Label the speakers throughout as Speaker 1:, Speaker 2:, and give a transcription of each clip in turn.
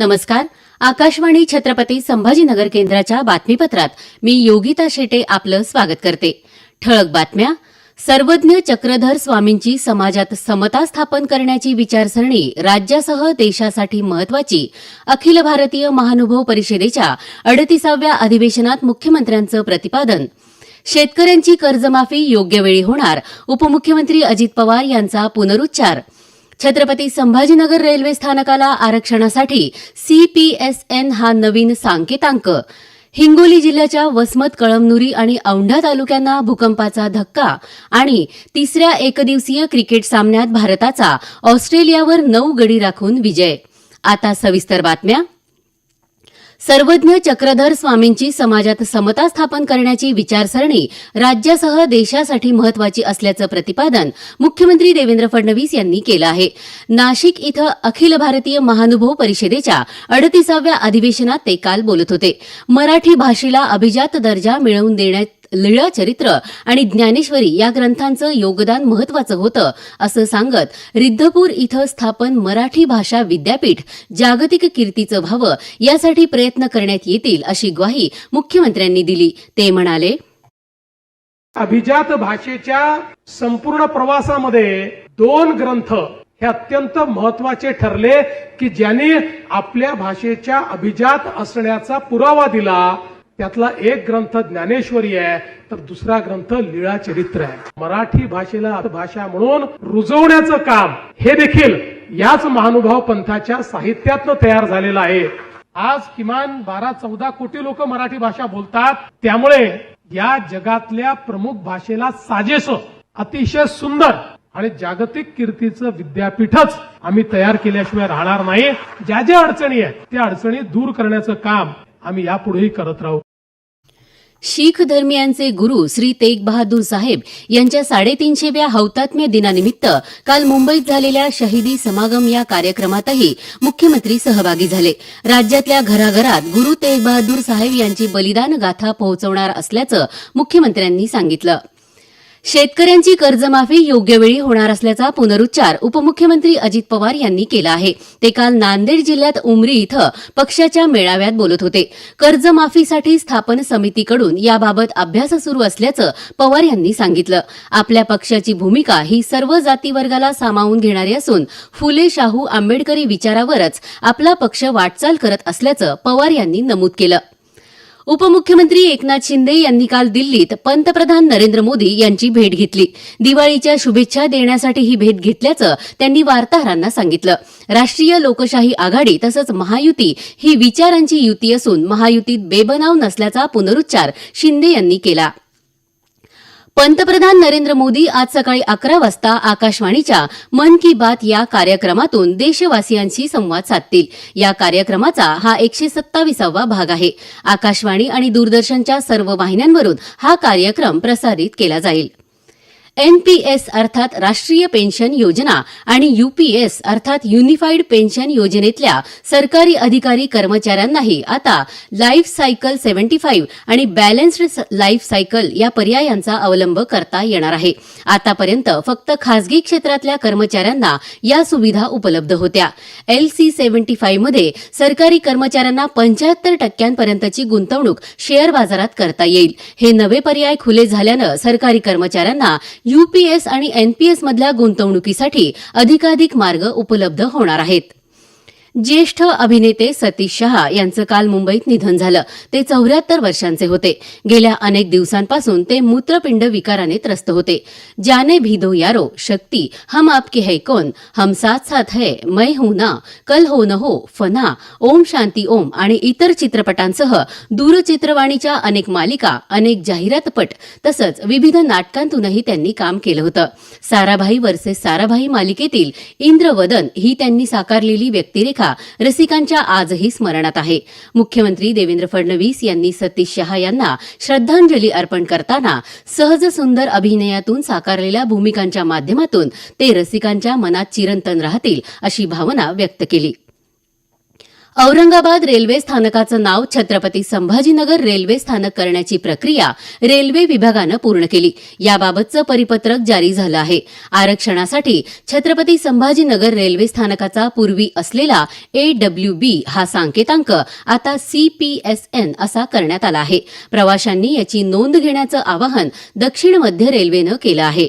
Speaker 1: नमस्कार आकाशवाणी छत्रपती संभाजीनगर केंद्राच्या बातमीपत्रात मी योगिता शेटे आपलं स्वागत करते ठळक बातम्या सर्वज्ञ चक्रधर स्वामींची समाजात समता स्थापन करण्याची विचारसरणी राज्यासह देशासाठी महत्वाची अखिल भारतीय महानुभव परिषदेच्या अडतीसाव्या अधिवेशनात मुख्यमंत्र्यांचं प्रतिपादन शेतकऱ्यांची कर्जमाफी योग्य वेळी होणार उपमुख्यमंत्री अजित पवार यांचा पुनरुच्चार छत्रपती संभाजीनगर रेल्वे स्थानकाला आरक्षणासाठी सीपीएसएन हा नवीन सांकेतांक हिंगोली जिल्ह्याच्या वसमत कळमनुरी आणि औंढा तालुक्यांना भूकंपाचा धक्का आणि तिसऱ्या एकदिवसीय क्रिकेट सामन्यात भारताचा ऑस्ट्रेलियावर नऊ गडी राखून विजय आता सविस्तर बातम्या सर्वज्ञ चक्रधर स्वामींची समाजात समता स्थापन करण्याची विचारसरणी राज्यासह देशासाठी महत्वाची असल्याचं प्रतिपादन मुख्यमंत्री देवेंद्र फडणवीस यांनी केलं आहे नाशिक इथं अखिल भारतीय महानुभव परिषदेच्या अडतीसाव्या अधिवेशनात ते काल बोलत होते मराठी भाषेला अभिजात दर्जा मिळवून देण्यात चरित्र आणि ज्ञानेश्वरी या ग्रंथांचं योगदान महत्वाचं होतं असं सांगत रिद्धपूर इथं स्थापन मराठी भाषा विद्यापीठ जागतिक कीर्तीचं व्हावं यासाठी प्रयत्न करण्यात येतील अशी ग्वाही मुख्यमंत्र्यांनी दिली ते म्हणाले
Speaker 2: अभिजात भाषेच्या संपूर्ण प्रवासामध्ये दोन ग्रंथ हे अत्यंत महत्वाचे ठरले की ज्यांनी आपल्या भाषेच्या अभिजात असण्याचा पुरावा दिला त्यातला एक ग्रंथ ज्ञानेश्वरी आहे तर दुसरा ग्रंथ लीळा चरित्र आहे मराठी भाषेला भाषा म्हणून रुजवण्याचं काम हे देखील याच महानुभाव पंथाच्या साहित्यातनं तयार झालेलं आहे आज किमान बारा चौदा कोटी लोक मराठी भाषा बोलतात त्यामुळे या जगातल्या प्रमुख भाषेला साजेस अतिशय सुंदर आणि जागतिक कीर्तीचं विद्यापीठच आम्ही तयार केल्याशिवाय राहणार नाही ज्या ज्या अडचणी आहेत त्या अडचणी दूर करण्याचं काम आम्ही यापुढेही करत राहू
Speaker 1: शीख धर्मियांचे गुरु श्री तेग बहादूर साहेब यांच्या साडेतीनशेव्या हौतात्म्य दिनानिमित्त काल मुंबईत झालेल्या शहीदी समागम या कार्यक्रमातही मुख्यमंत्री सहभागी झाले राज्यातल्या घराघरात गुरु तेग बहादूर साहेब यांची बलिदान गाथा पोहोचवणार असल्याचं मुख्यमंत्र्यांनी सांगितलं शेतकऱ्यांची कर्जमाफी योग्य वेळी होणार असल्याचा पुनरुच्चार उपमुख्यमंत्री अजित पवार यांनी केला आहे ते काल नांदेड जिल्ह्यात उमरी इथं पक्षाच्या मेळाव्यात बोलत होते कर्जमाफीसाठी स्थापन समितीकडून याबाबत अभ्यास सुरू असल्याचं पवार यांनी सांगितलं आपल्या पक्षाची भूमिका ही सर्व जातीवर्गाला सामावून घेणारी असून फुले शाहू आंबेडकरी विचारावरच आपला पक्ष वाटचाल करत असल्याचं पवार यांनी नमूद केलं उपमुख्यमंत्री एकनाथ शिंदे यांनी काल दिल्लीत पंतप्रधान नरेंद्र मोदी यांची भेट घेतली दिवाळीच्या शुभेच्छा देण्यासाठी ही भेट घेतल्याचं त्यांनी वार्ताहरांना सांगितलं राष्ट्रीय लोकशाही आघाडी तसंच महायुती ही विचारांची युती असून महायुतीत बेबनाव नसल्याचा पुनरुच्चार शिंदे यांनी केला पंतप्रधान नरेंद्र मोदी आज सकाळी अकरा वाजता आकाशवाणीच्या मन की बात या कार्यक्रमातून देशवासियांशी संवाद साधतील या कार्यक्रमाचा हा एकशे सत्तावीसावा भाग आहे आकाशवाणी आणि दूरदर्शनच्या सर्व वाहिन्यांवरून हा कार्यक्रम प्रसारित केला जाईल एनपीएस अर्थात राष्ट्रीय पेन्शन योजना आणि यूपीएस अर्थात युनिफाईड पेन्शन योजनेतल्या सरकारी अधिकारी कर्मचाऱ्यांनाही आता लाईफ सायकल सेव्हन्टी फाईव्ह आणि बॅलन्स्ड लाईफ सायकल या पर्यायांचा अवलंब करता येणार आहे आतापर्यंत फक्त खासगी क्षेत्रातल्या कर्मचाऱ्यांना या सुविधा उपलब्ध होत्या एल सी सेव्हन्टी फाईव्हमध्ये सरकारी कर्मचाऱ्यांना पंच्याहत्तर टक्क्यांपर्यंतची गुंतवणूक शेअर बाजारात करता येईल हे नवे पर्याय खुले झाल्यानं सरकारी कर्मचाऱ्यांना यूपीएस आणि एनपीएस मधल्या गुंतवणुकीसाठी अधिकाधिक मार्ग उपलब्ध होणार आहेत ज्येष्ठ अभिनेते सतीश शहा यांचं काल मुंबईत निधन झालं ते चौऱ्याहत्तर वर्षांचे होते गेल्या अनेक दिवसांपासून ते मूत्रपिंड विकाराने त्रस्त होते जाने भिदो यारो शक्ती हम आपके है कौन हम साथ साथ है मै हूं ना कल हो न हो फना ओम शांती ओम आणि इतर चित्रपटांसह दूरचित्रवाणीच्या अनेक मालिका अनेक जाहिरातपट तसंच विविध नाटकांतूनही त्यांनी काम केलं होतं साराभाई वर्सेस साराभाई मालिकेतील इंद्रवदन ही त्यांनी साकारलेली व्यक्तिरेखा गाथा रसिकांच्या आजही स्मरणात आहे मुख्यमंत्री देवेंद्र फडणवीस यांनी सतीश शहा यांना श्रद्धांजली अर्पण करताना सहज सुंदर अभिनयातून साकारलेल्या भूमिकांच्या माध्यमातून ते रसिकांच्या मनात चिरंतन राहतील अशी भावना व्यक्त केली औरंगाबाद रेल्वे स्थानकाचं नाव छत्रपती संभाजीनगर रेल्वे स्थानक करण्याची प्रक्रिया रेल्वे विभागानं पूर्ण केली याबाबतचं परिपत्रक जारी झालं आहे आरक्षणासाठी छत्रपती संभाजीनगर रेल्वे स्थानकाचा पूर्वी असलेला ए डब्ल्यू बी हा सांकेतांक आता सीपीएसएन असा करण्यात आला आहे प्रवाशांनी याची नोंद घेण्याचं आवाहन दक्षिण मध्य रेल्वेनं केलं आहे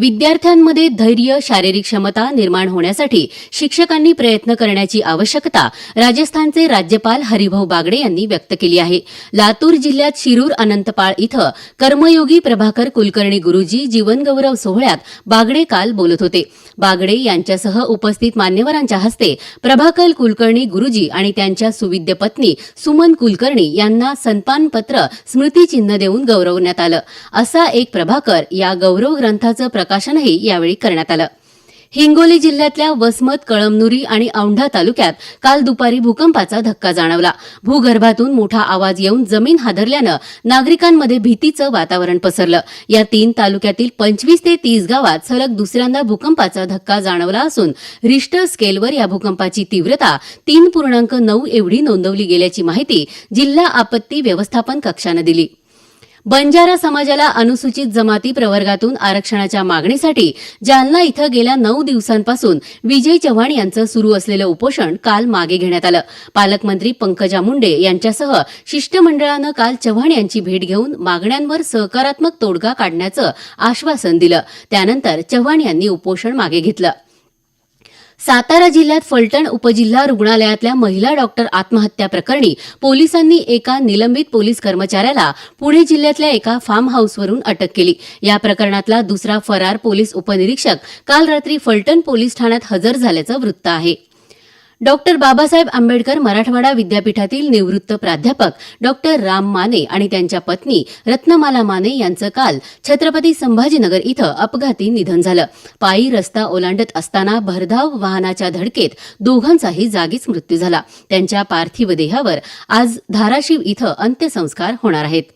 Speaker 1: विद्यार्थ्यांमध्ये धैर्य शारीरिक क्षमता निर्माण होण्यासाठी शिक्षकांनी प्रयत्न करण्याची आवश्यकता राजस्थानचे राज्यपाल हरिभाऊ बागडे यांनी व्यक्त केली आहे लातूर जिल्ह्यात शिरूर अनंतपाळ इथं कर्मयोगी प्रभाकर कुलकर्णी गुरुजी जीवनगौरव सोहळ्यात बागडे काल बोलत होते बागडे यांच्यासह उपस्थित मान्यवरांच्या हस्ते प्रभाकर कुलकर्णी गुरुजी आणि त्यांच्या सुविद्य पत्नी सुमन कुलकर्णी यांना सन्मानपत्र स्मृतिचिन्ह देऊन गौरवण्यात आलं असा एक प्रभाकर या गौरव ग्रंथाचं प्रकाशनही यावेळी करण्यात आलं हिंगोली जिल्ह्यातल्या वसमत कळमनुरी आणि औंढा तालुक्यात काल दुपारी भूकंपाचा धक्का जाणवला भूगर्भातून मोठा आवाज येऊन जमीन हादरल्यानं नागरिकांमध्ये भीतीचं वातावरण पसरलं या तीन तालुक्यातील पंचवीस ते तीस गावात सलग दुसऱ्यांदा भूकंपाचा धक्का जाणवला असून रिश्टर स्केलवर या भूकंपाची तीव्रता तीन पूर्णांक नऊ एवढी नोंदवली गेल्याची माहिती जिल्हा आपत्ती व्यवस्थापन कक्षानं दिली बंजारा समाजाला अनुसूचित जमाती प्रवर्गातून आरक्षणाच्या मागणीसाठी जालना इथं गेल्या नऊ दिवसांपासून विजय चव्हाण यांचं सुरू असलेलं उपोषण काल मागे घेण्यात आलं पालकमंत्री पंकजा मुंडे यांच्यासह शिष्टमंडळानं काल चव्हाण यांची भेट घेऊन मागण्यांवर सहकारात्मक तोडगा काढण्याचं आश्वासन दिलं त्यानंतर चव्हाण यांनी उपोषण मागे घेतलं सातारा जिल्ह्यात फलटण उपजिल्हा रुग्णालयातल्या महिला डॉक्टर आत्महत्या प्रकरणी पोलिसांनी एका निलंबित पोलीस कर्मचाऱ्याला पुणे जिल्ह्यातल्या एका फार्म हाऊसवरून अटक केली या प्रकरणातला दुसरा फरार पोलीस उपनिरीक्षक काल रात्री फलटण पोलीस ठाण्यात हजर झाल्याचं वृत्त आहे डॉक्टर बाबासाहेब आंबेडकर मराठवाडा विद्यापीठातील निवृत्त प्राध्यापक डॉक्टर राम माने आणि त्यांच्या पत्नी रत्नमाला माने यांचं काल छत्रपती संभाजीनगर इथं अपघाती निधन झालं पायी रस्ता ओलांडत असताना भरधाव वाहनाच्या धडकेत दोघांचाही जागीच मृत्यू झाला त्यांच्या पार्थिव देहावर आज धाराशिव इथं अंत्यसंस्कार होणार आहेत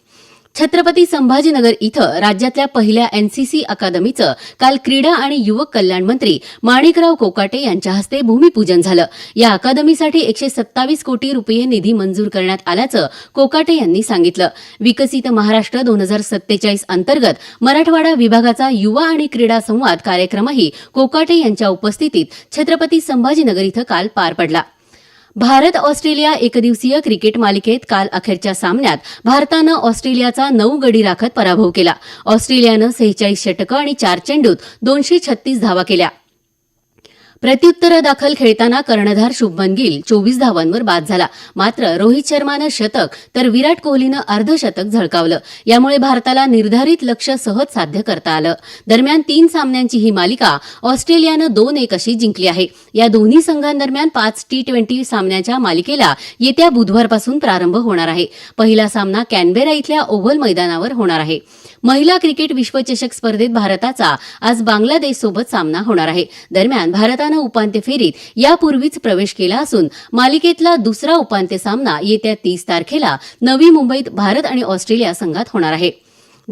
Speaker 1: छत्रपती संभाजीनगर इथं राज्यातल्या पहिल्या एनसीसी अकादमीचं काल क्रीडा आणि युवक कल्याण मंत्री माणिकराव कोकाटे यांच्या हस्ते भूमिपूजन झालं या अकादमीसाठी एकशे सत्तावीस कोटी रुपये निधी मंजूर करण्यात आल्याचं कोकाटे यांनी सांगितलं विकसित महाराष्ट्र दोन हजार सत्तेचाळीस अंतर्गत मराठवाडा विभागाचा युवा आणि क्रीडा संवाद कार्यक्रमही कोकाटे यांच्या उपस्थितीत छत्रपती संभाजीनगर इथं काल पार पडला भारत ऑस्ट्रेलिया एकदिवसीय क्रिकेट मालिकेत काल अखेरच्या सामन्यात भारतानं ऑस्ट्रेलियाचा नऊ गडी राखत पराभव केला ऑस्ट्रेलियानं सेहेचाळीस षटकं आणि चार चेंडूत दोनशे छत्तीस धावा केल्या दाखल खेळताना कर्णधार शुभमन गिल चोवीस धावांवर बाद झाला मात्र रोहित शर्मानं शतक तर विराट कोहलीनं अर्धशतक झळकावलं यामुळे भारताला निर्धारित लक्ष सहज साध्य करता आलं दरम्यान तीन सामन्यांची ही मालिका ऑस्ट्रेलियानं दोन एक अशी जिंकली आहे या दोन्ही संघांदरम्यान पाच टी ट्वेंटी सामन्याच्या मालिकेला येत्या बुधवारपासून प्रारंभ होणार आहे पहिला सामना कॅनबेरा इथल्या ओव्हल मैदानावर होणार आहे महिला क्रिकेट विश्वचषक स्पर्धेत भारताचा आज बांगलादेशसोबत सामना होणार आहे दरम्यान भारतानं उपांत्य फेरीत यापूर्वीच प्रवेश केला असून मालिकेतला दुसरा उपांत्य सामना येत्या तीस तारखेला नवी मुंबईत भारत आणि ऑस्ट्रेलिया संघात होणार आहे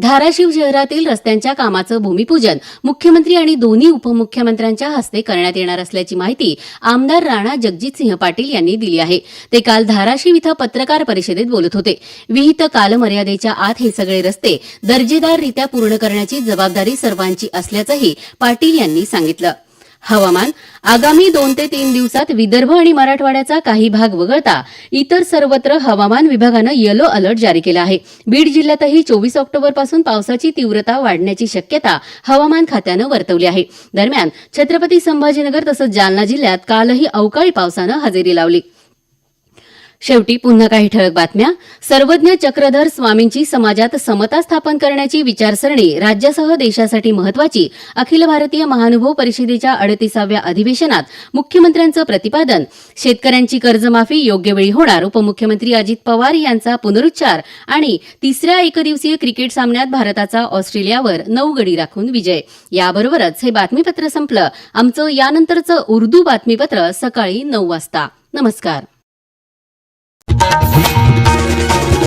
Speaker 1: धाराशिव शहरातील रस्त्यांच्या कामाचं भूमिपूजन मुख्यमंत्री आणि दोन्ही उपमुख्यमंत्र्यांच्या हस्ते करण्यात येणार असल्याची माहिती आमदार राणा जगजितसिंह पाटील यांनी दिली आहे ते काल धाराशिव इथं पत्रकार परिषदेत बोलत होते विहित कालमर्यादेच्या आत हे सगळे रस्ते दर्जेदाररित्या पूर्ण करण्याची जबाबदारी सर्वांची असल्याचंही पाटील यांनी सांगितलं हवामान आगामी दोन ते तीन दिवसात विदर्भ आणि मराठवाड्याचा काही भाग वगळता इतर सर्वत्र हवामान विभागानं येलो अलर्ट जारी केला आहे बीड जिल्ह्यातही चोवीस ऑक्टोबरपासून पावसाची तीव्रता वाढण्याची शक्यता हवामान खात्यानं वर्तवली आहे दरम्यान छत्रपती संभाजीनगर तसंच जालना जिल्ह्यात कालही अवकाळी पावसानं हजेरी लावली शेवटी पुन्हा काही ठळक बातम्या सर्वज्ञ चक्रधर स्वामींची समाजात समता स्थापन करण्याची विचारसरणी राज्यासह देशासाठी महत्वाची अखिल भारतीय महानुभव परिषदेच्या अडतीसाव्या अधिवेशनात मुख्यमंत्र्यांचं प्रतिपादन शेतकऱ्यांची कर्जमाफी योग्य वेळी होणार उपमुख्यमंत्री अजित पवार यांचा पुनरुच्चार आणि तिसऱ्या एकदिवसीय क्रिकेट सामन्यात भारताचा ऑस्ट्रेलियावर नऊ गडी राखून विजय याबरोबरच हे बातमीपत्र संपलं आमचं यानंतरचं उर्दू बातमीपत्र सकाळी नऊ वाजता नमस्कार Thank you.